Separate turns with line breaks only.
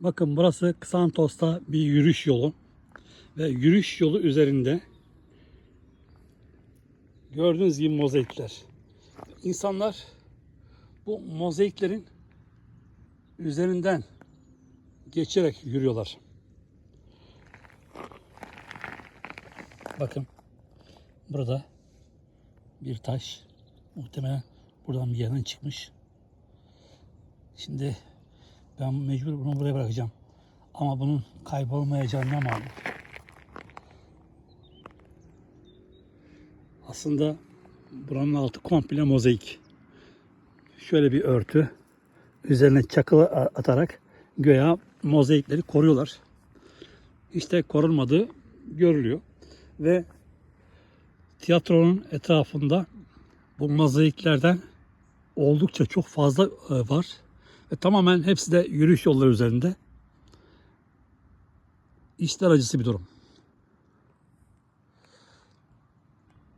Bakın burası Xantos'ta bir yürüyüş yolu. Ve yürüyüş yolu üzerinde gördüğünüz gibi mozaikler. İnsanlar bu mozaiklerin üzerinden geçerek yürüyorlar. Bakın burada bir taş muhtemelen buradan bir yerden çıkmış. Şimdi ben mecbur bunu buraya bırakacağım. Ama bunun kaybolmayacağına malum. Aslında buranın altı komple mozaik. Şöyle bir örtü. Üzerine çakılı atarak göya mozaikleri koruyorlar. İşte korunmadığı görülüyor. Ve tiyatronun etrafında bu mozaiklerden oldukça çok fazla e, var. Ve tamamen hepsi de yürüyüş yolları üzerinde. İşler acısı bir durum.